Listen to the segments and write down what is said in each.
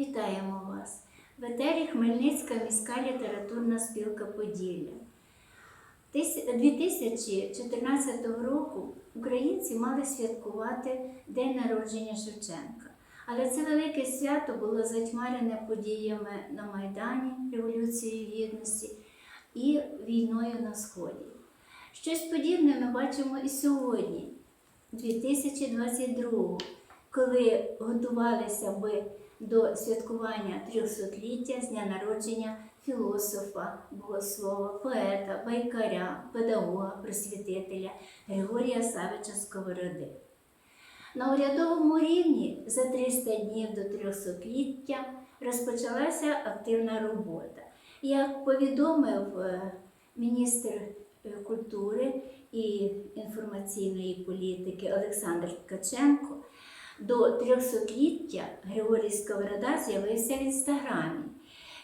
Вітаємо вас! В етері Хмельницька міська літературна спілка Поділля. 2014 року українці мали святкувати День народження Шевченка. Але це велике свято було затьмарене подіями на Майдані, Революцією Гідності і війною на Сході. Щось подібне ми бачимо і сьогодні, 2022 коли готувалися би до святкування 300-ліття з дня народження філософа, богослова, поета, байкаря, педагога, просвітителя Григорія Савича Сковороди. На урядовому рівні за 300 днів до 300-ліття розпочалася активна робота. Як повідомив е, міністр е, культури і інформаційної політики Олександр Ткаченко, до 300-ліття Григорій Сковорода з'явився в інстаграмі.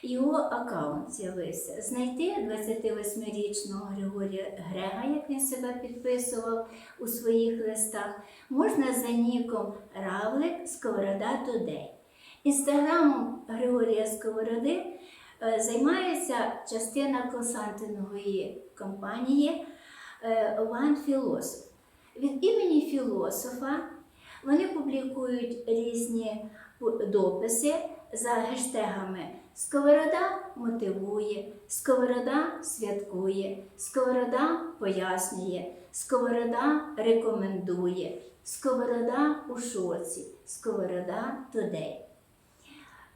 Його аккаунт з'явився. Знайти 28-річного Григорія Грега, як він себе підписував у своїх листах, можна за ніком Равлик Сковорода Today. Інстаграмом Григорія Сковороди е, займається частина консалтингової компанії е, One Philosoph. Від імені філософа вони публікують різні дописи за гештегами Сковорода мотивує, Сковорода святкує, Сковорода пояснює, Сковорода рекомендує, Сковорода у шоці, Сковорода.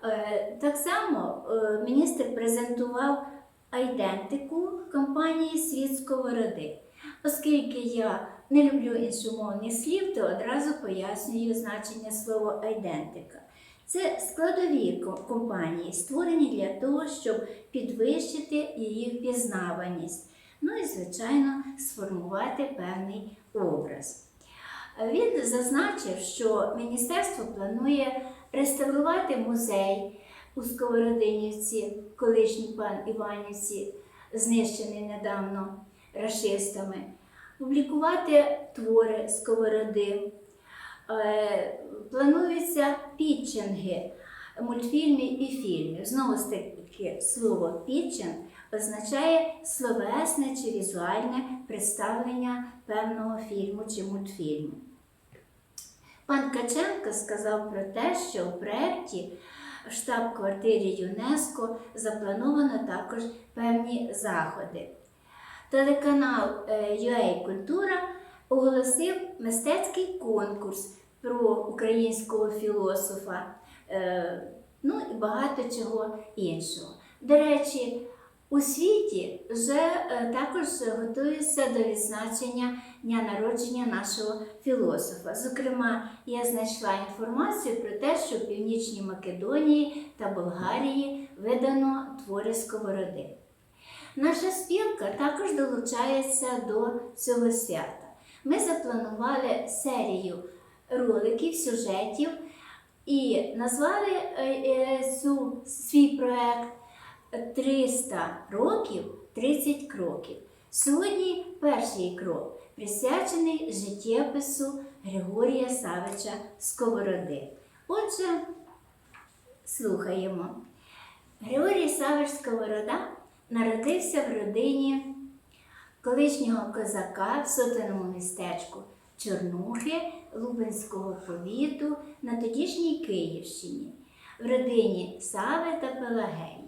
Е, Так само е, міністр презентував айдентику компанії Світ Сковороди. Оскільки я не люблю іншомовних слів, то одразу пояснюю значення слова айдентика. Це складові компанії, створені для того, щоб підвищити її впізнаваність, ну і, звичайно, сформувати певний образ. Він зазначив, що міністерство планує реставрувати музей у Сковородинівці, колишній пан Іванівці, знищений недавно рашистами, публікувати твори Сковороди. Е, Плануються пітчинги мультфільмів і фільмів. Знову ж таки, слово пітчинг означає словесне чи візуальне представлення певного фільму чи мультфільму. Пан Ткаченко сказав про те, що в проєкті в штаб-квартирі ЮНЕСКО заплановано також певні заходи. Телеканал е, UA Культура оголосив мистецький конкурс про українського філософа, е, ну і багато чого іншого. До речі, у світі вже е, також готуються до відзначення дня народження нашого філософа. Зокрема, я знайшла інформацію про те, що в Північній Македонії та Болгарії видано твори сковороди. Наша спілка також долучається до цього свята. Ми запланували серію роликів, сюжетів і назвали е, е, цю, свій проект 300 років 30 кроків. Сьогодні перший крок присвячений життєпису Григорія Савича Сковороди. Отже, слухаємо. Григорій Савич Сковорода народився в родині колишнього козака в сотеному містечку Чорнухи Лубенського повіту на тодішній Київщині, в родині Сави та Пелагеї.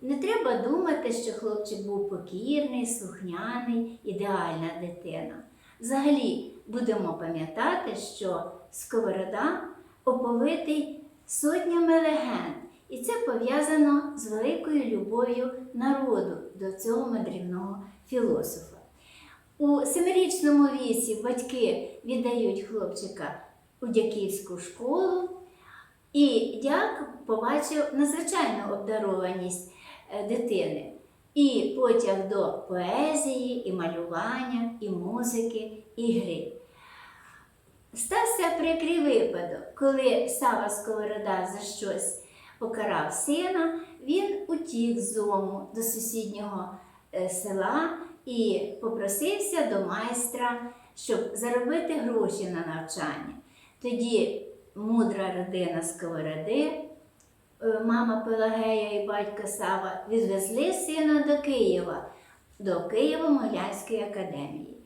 Не треба думати, що хлопчик був покірний, слухняний, ідеальна дитина. Взагалі, будемо пам'ятати, що Сковорода оповитий сотнями легенд, і це пов'язано з великою любов'ю народу до цього мандрівного філософа. У семирічному віці батьки віддають хлопчика у дяківську школу, і дяк побачив надзвичайну обдарованість е, дитини. І потяг до поезії, і малювання, і музики, і гри. Стався прикрий випадок, коли Сава Сковорода за щось покарав сина, він утік з дому до сусіднього е, села і попросився до майстра, щоб заробити гроші на навчання. Тоді мудра родина Сковороди е, мама Пелагея і батько Сава відвезли сина до Києва, до Києво-Могилянської академії.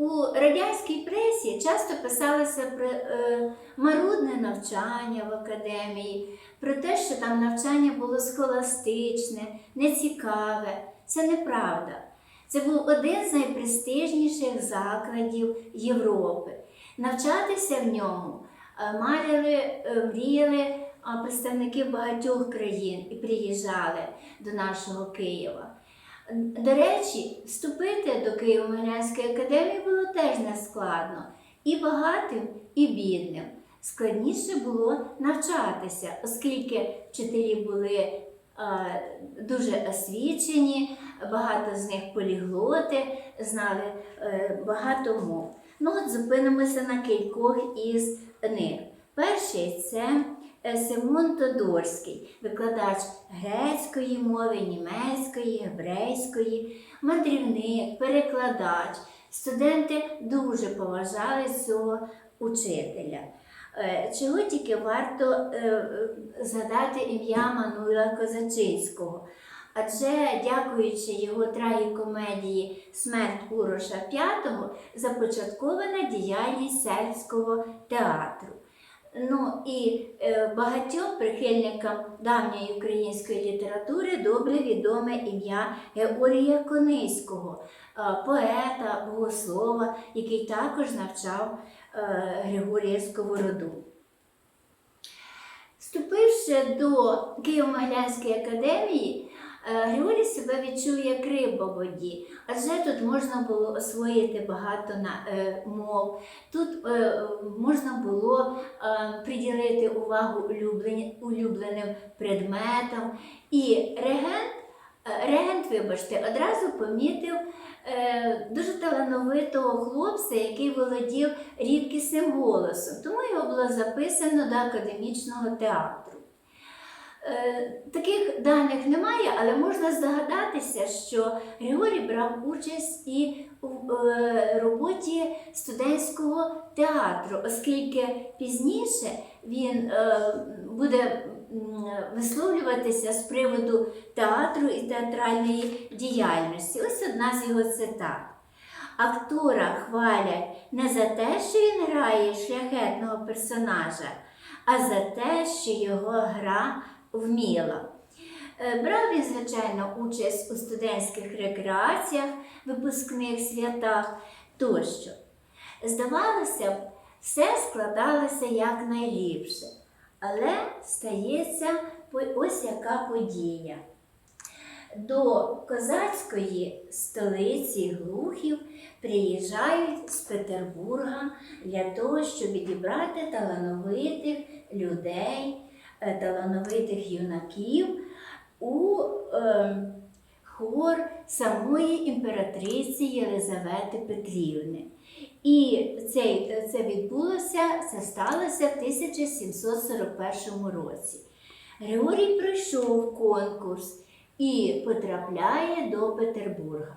У радянській пресі часто писалося про е, марудне навчання в академії, про те, що там навчання було схоластичне, нецікаве. Це неправда. Це був один з найпрестижніших закладів Європи. Навчатися в ньому е, марили, е, мріяли представники багатьох країн і приїжджали до нашого Києва. До речі, вступити до Києво-Могилянської академії було теж нескладно і багатим, і бідним. Складніше було навчатися, оскільки вчителі були дуже освічені, багато з них поліглоти, знали е, багато мов. Ну от зупинимося на кількох із них. Перший це Симон Тодорський, викладач грецької мови, німецької, гебрейської, мандрівник, перекладач. Студенти дуже поважали цього учителя. Е, Чого тільки варто е, е, згадати ім'я Мануїла Козачинського. Адже, дякуючи його трагікомедії Смерть Уроша V, започаткована діяльність сельського театру. Ну і е, багатьом прихильникам давньої української літератури добре відоме ім'я Георгія Кониського, е, поета, богослова, який також навчав е, Григорія Сковороду. Вступивши до Києво-Могилянської академії, Григорій себе відчув як риба в воді, адже тут можна було освоїти багато е, мов, тут е, можна було е, приділити увагу улюбленим предметам. І регент, е, регент, вибачте, одразу помітив е, дуже талановитого хлопця, який володів рідкісним голосом, тому його було записано до академічного театру. Е, Таких даних немає, але можна здогадатися, що Григорій брав участь і в е, роботі студентського театру, оскільки пізніше він е, буде висловлюватися з приводу театру і театральної діяльності. Ось одна з його цитат. Актора хвалять не за те, що він грає шляхетного персонажа, а за те, що його гра вміла. Е, Брав він, звичайно, участь у студентських рекреаціях, випускних святах тощо. Здавалося б, все складалося якнайліпше, але стається ось яка подія. До козацької столиці Глухів приїжджають з Петербурга для того, щоб відібрати талановитих людей, талановитих юнаків у е, хор самої імператриці Єлизавети Петрівни. І цей, це відбулося, це сталося в 1741 році. Григорій пройшов конкурс і потрапляє до Петербурга.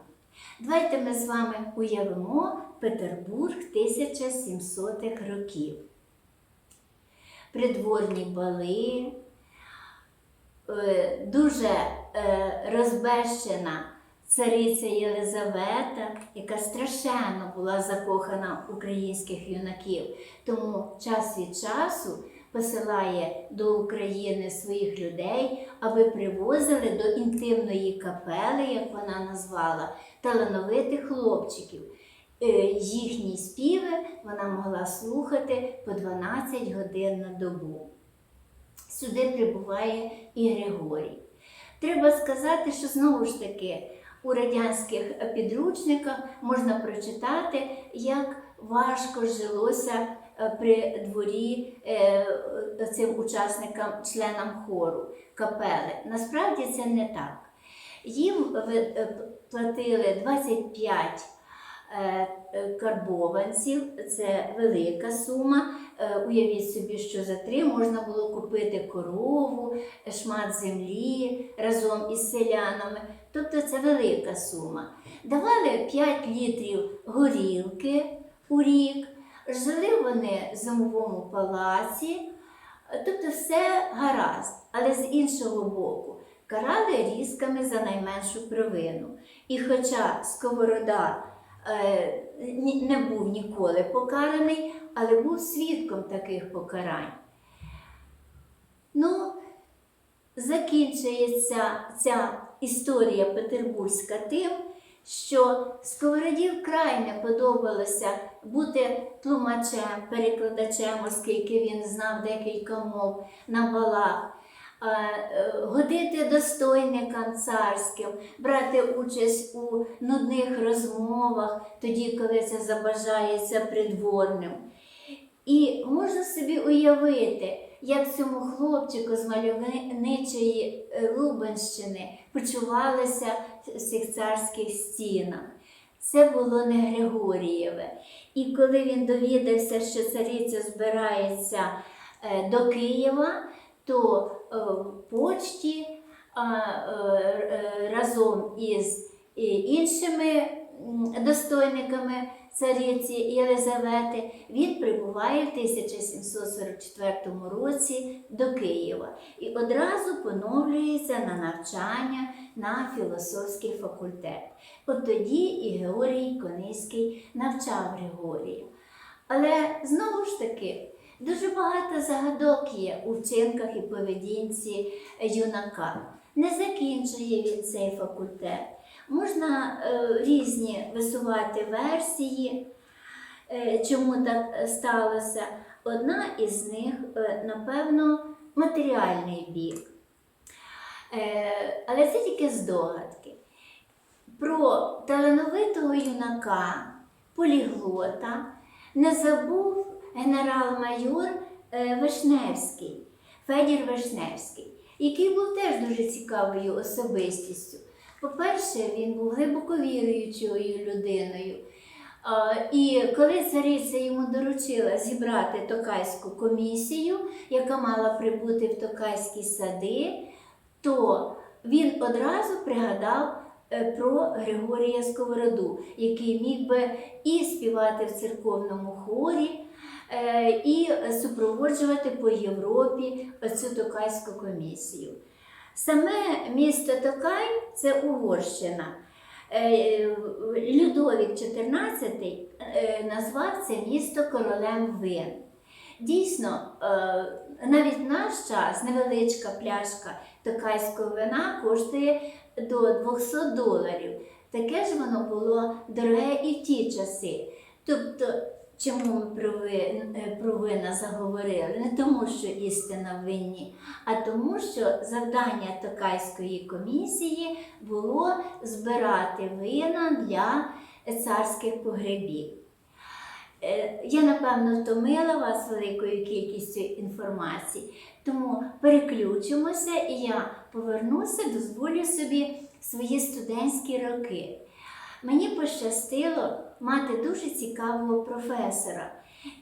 Давайте ми з вами уявимо Петербург 1700-х років. Придворні бали, е, дуже е, розбещена цариця Єлизавета, яка страшенно була закохана українських юнаків. Тому час від часу посилає до України своїх людей, аби привозили до інтимної капели, як вона назвала, талановитих хлопчиків. Е, Їхні співи вона могла слухати по 12 годин на добу. Сюди прибуває і Григорій. Треба сказати, що знову ж таки у радянських підручниках можна прочитати, як важко жилося е, при дворі е, цим учасникам, членам хору капели. Насправді це не так. Їм платили 25 е, е, карбованців, це велика сума. Е, Уявіть собі, що за три можна було купити корову, шмат землі разом із селянами. Тобто це велика сума. Давали 5 літрів горілки у рік, жили вони в зимовому палаці, тобто все гаразд. але з іншого боку, карали різками за найменшу провину. І хоча Сковорода е, не був ніколи покараний, але був свідком таких покарань. Ну, закінчується ця історія петербурзька тим, що Сковороді вкрай не подобалося бути тлумачем, перекладачем, оскільки він знав декілька мов на балах, е, е, годити достойникам царським, брати участь у нудних розмовах, тоді, коли це забажається придворним. І можна собі уявити, як цьому хлопчику з мальовничої е, Лубенщини почувалися в цих царських стінах. Це було не Григорієве. І коли він довідався, що цариця збирається е, до Києва, то е, почті а, е, е, разом із е, іншими достойниками цариці Єлизавети він прибуває в 1744 році до Києва і одразу поновлюється на навчання на філософський факультет. От тоді і Георгій Кониський навчав Григорія. Але знову ж таки, дуже багато загадок є у вчинках і поведінці юнака. Не закінчує він цей факультет. Можна е, різні висувати версії, е, чому так сталося. Одна із них, е, напевно, матеріальний бік. Е, але це тільки здогадки. Про талановитого юнака, поліглота, не забув генерал-майор е, Вишневський, Федір Вишневський, який був теж дуже цікавою особистістю. По-перше, він був глибоко віруючою людиною. І коли цариця йому доручила зібрати Токайську комісію, яка мала прибути в Токайські сади, то він одразу пригадав е, про Григорія Сковороду, який міг би і співати в церковному хорі, і супроводжувати по Європі цю Токайську комісію. Саме місто Токай це Угорщина. Е, Людовік XIV е, назвав це місто королем вин. Дійсно, е, навіть наш час невеличка пляшка токайського вина коштує до 200 доларів. Таке ж воно було дороге і в ті часи. Тобто, чому ми про, вин, е, заговорили? Не тому, що істина винні, а тому, що завдання Токайської комісії було збирати вина для царських погребів. Е, Я, напевно, втомила вас великою кількістю інформації, тому переключимося і я повернуся, дозволю собі свої студентські роки. Мені пощастило мати дуже цікавого професора,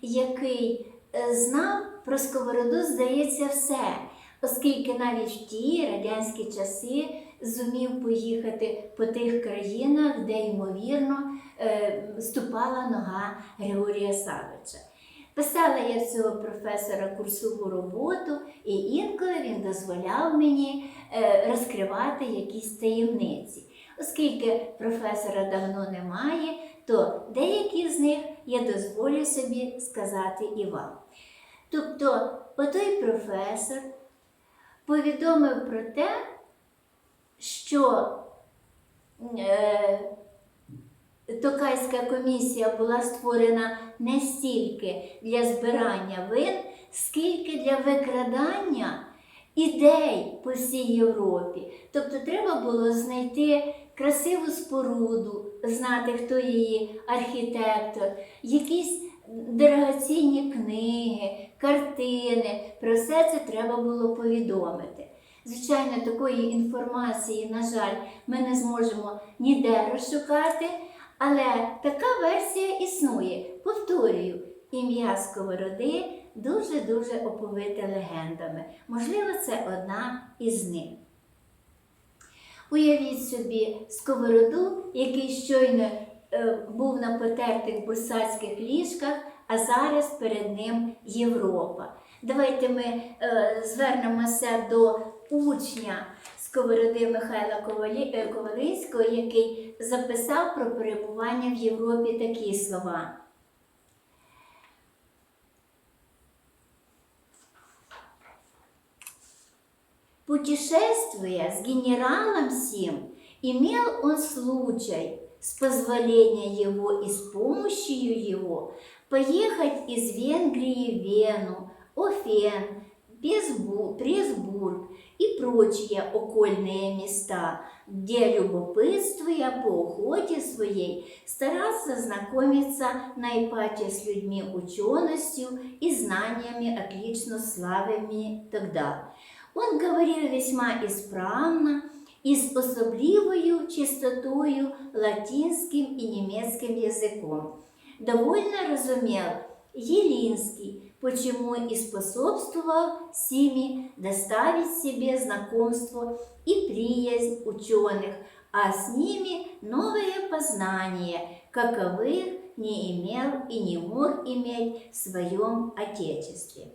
який е, знав про сковороду, здається, все, оскільки навіть в ті радянські часи зумів поїхати по тих країнах, де, ймовірно, е, ступала нога Григорія Савича. Писала я цього професора курсову роботу, і інколи він дозволяв мені е, розкривати якісь таємниці. Оскільки професора давно немає, то деякі з них я дозволю собі сказати і вам. Тобто, отой професор повідомив про те, що е, Токайська комісія була створена не стільки для збирання вин, скільки для викрадання ідей по всій Європі. Тобто треба було знайти красиву споруду, знати, хто її архітектор, якісь дорогоцінні книги, картини. Про все це треба було повідомити. Звичайно, такої інформації, на жаль, ми не зможемо ніде розшукати, але така версія існує. Повторюю, ім'я Сковороди дуже-дуже оповите легендами. Можливо, це одна із них. Уявіть собі сковороду, який щойно е, був на потертих бурсацьких ліжках, а зараз перед ним Європа. Давайте ми е, звернемося до учня Сковороди Михайла Ковалі- е, Ковалинського, який записав про перебування в Європі такі слова. Путешествуя с генералом сим, имел он случай с позволения его и с помощью его поехать из Венгрии в Вену, Офен, Пресбург и прочие окольные места, где, любопытствуя по охоте своей, старался знакомиться наипаче с людьми ученостью и знаниями отлично славами тогда. Он говорив весьма ісправно і з особливою чистотою латинським і німецьким язиком. Довольно разумел Елинский, почему и способствовал Сими доставить себе знакомство и приязнь ученых, а с ними новые познания, каковых не имел и не мог иметь в своем Отечестве.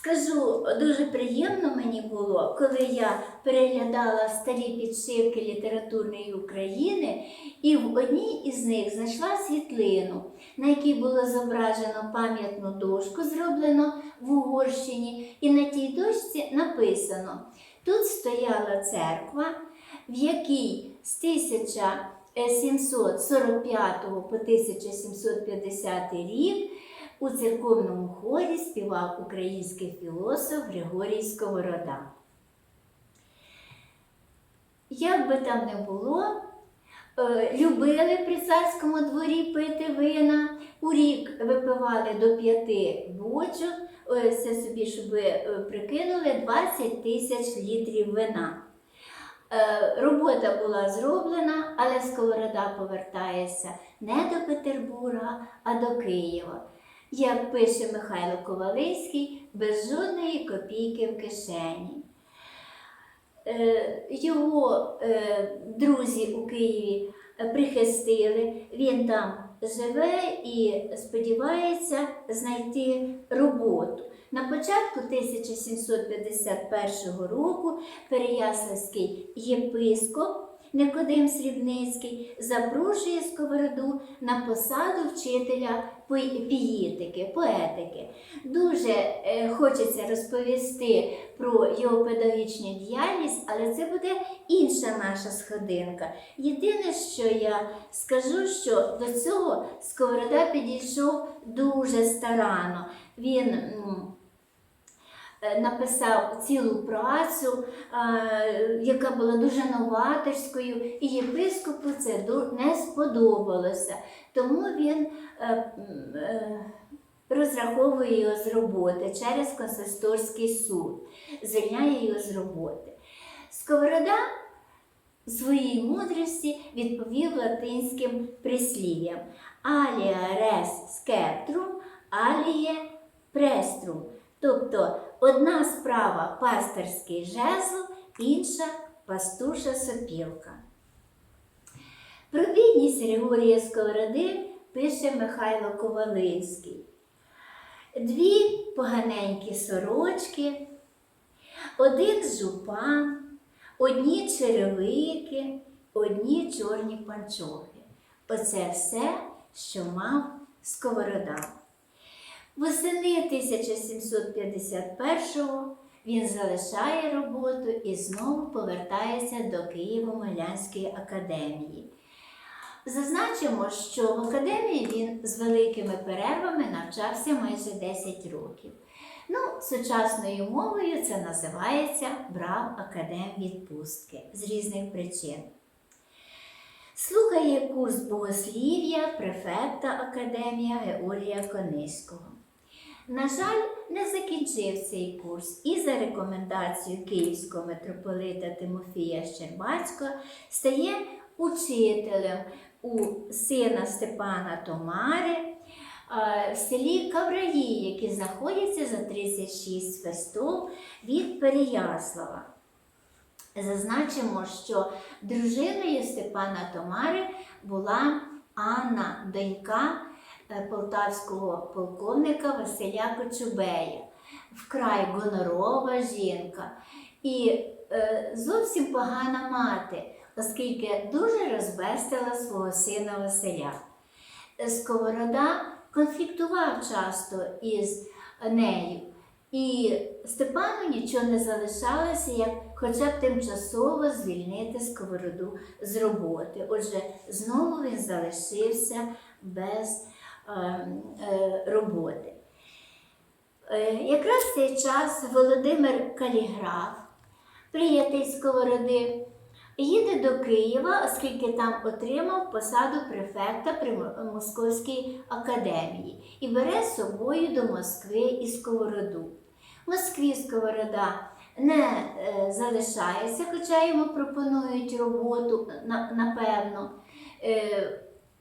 Скажу, дуже приємно мені було, коли я переглядала старі підшивки літературної України, і в одній із них знайшла світлину, на якій було зображено пам'ятну дошку, зроблено в Угорщині, і на тій дошці написано: тут стояла церква, в якій з 1745 по 1750 рік у церковному хорі співав український філософ Григорій Сковорода. Як би там не було, е, любили при царському дворі пити вина, у рік випивали до п'яти бочок, е, це собі, щоб е, прикинули, 20 тисяч літрів вина. Робота була зроблена, але Сковорода повертається не до Петербурга, а до Києва. Як пише Михайло Ковалицький, без жодної копійки в кишені. Е, Його е, друзі у Києві е, прихистили, він там живе і сподівається знайти роботу. На початку 1751 року Переяславський єпископ Никодим Срібницький запрошує Сковороду на посаду вчителя пієтики, поетики. Дуже е, хочеться розповісти про його педагогічну діяльність, але це буде інша наша сходинка. Єдине, що я скажу, що до цього Сковорода підійшов дуже старанно. Він написав цілу працю, е, яка була дуже новаторською, і єпископу це не сподобалося. Тому він е, е, розраховує його з роботи через консисторський суд, звільняє його з роботи. Сковорода своїй мудрості відповів латинським прислів'ям Алія рес скептрум, аліє преструм. Тобто одна справа пастирський жезл, інша пастуша сопілка. Про бідність Григорія Сковороди пише Михайло Ковалинський. Дві поганенькі сорочки, один жупан, одні черевики, одні чорні панчохи. Оце все, що мав Сковорода. Восени 1751-го він залишає роботу і знову повертається до Києво-Могилянської академії. Зазначимо, що в академії він з великими перервами навчався майже 10 років. Ну, сучасною мовою це називається брав академ відпустки з різних причин. Слухає курс богослів'я префекта Академія Георгія Кониського. На жаль, не закінчив цей курс і за рекомендацією київського митрополита Тимофія Щербацького стає учителем у сина Степана Томари е, в селі Кавраї, які знаходяться за 36 верстов від Переяслава. Зазначимо, що дружиною Степана Томари була Анна, донька полтавського полковника Василя Кочубея. Вкрай гонорова жінка і е, зовсім погана мати, оскільки дуже розбестила свого сина Василя. Сковорода конфліктував часто із нею. І Степану нічого не залишалося, як хоча б тимчасово звільнити сковороду з роботи. Отже, знову він залишився без е, е, роботи. Е, якраз в цей час Володимир Каліграф, приятель сковороди, їде до Києва, оскільки там отримав посаду префекта при Московській академії і бере з собою до Москви і сковороду. В Москві сковорода не е, залишається, хоча йому пропонують роботу, напевно.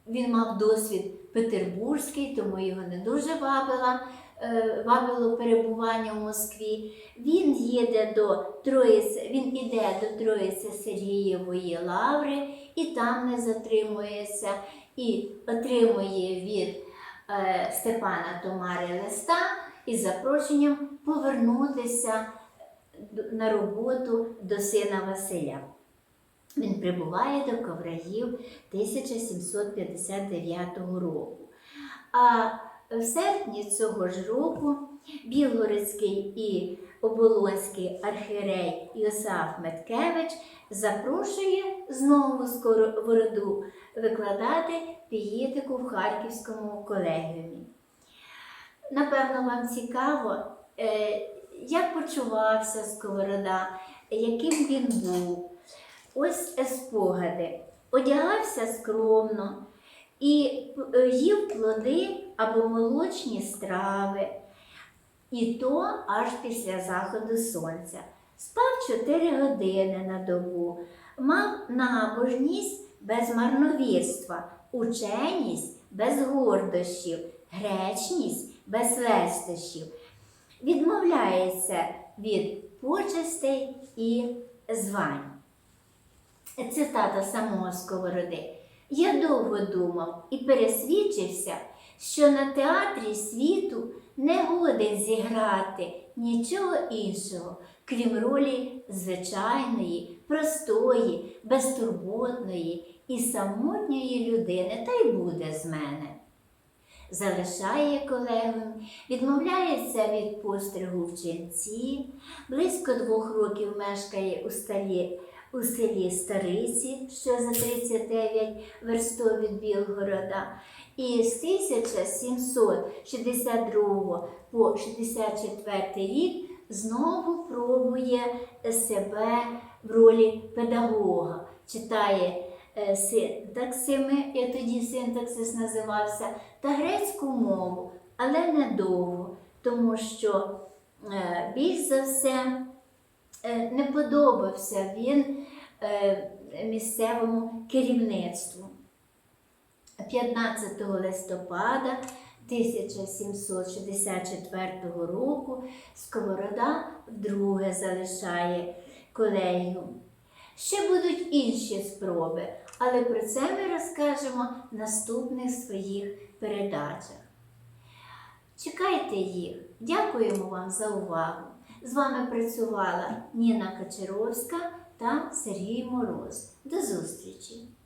Він мав досвід петербурзький, тому його не дуже вабила, е, вабило перебування в Москві. Він їде до Троїці, він іде до Троїці Сергієвої лаври і там не затримується, і отримує від е, Степана Томари листа із запрошенням повернутися на роботу до сина Василя. Він прибуває до коврагів 1759 року. А в серпні цього ж року Білгородський і Оболонський архірей Йосаф Меткевич запрошує знову сковороду викладати пієтику в Харківському колегіумі. Напевно, вам цікаво, е, як почувався Сковорода, яким він був. Ось спогади. Одягався скромно і е, їв плоди або молочні страви, і то аж після заходу сонця. Спав 4 години на добу, мав набожність без марновірства, ученість без гордощів, гречність без лестощів. Відмовляється від почестей і звань. Цитата самого Сковороди. Я довго думав і пересвідчився, що на театрі світу не годен зіграти нічого іншого, крім ролі звичайної, простої, безтурботної і самотньої людини, та й буде з мене. Залишає колегу, відмовляється від постригу в ченці, близько двох років мешкає у столі у селі Стариці, що за 39 верстов від Білгорода, і з 1762 по 64 рік знову пробує себе в ролі педагога, читає е, синтаксими, як тоді синтаксис називався, та грецьку мову, але недовго, тому що е, більш за все не подобався він е, місцевому керівництву. 15 листопада 1764 року Сковорода вдруге залишає колегіум. Ще будуть інші спроби, але про це ми розкажемо в наступних своїх передачах. Чекайте їх. Дякуємо вам за увагу. З вами працювала Ніна Качаровська та Сергій Мороз. До зустрічі!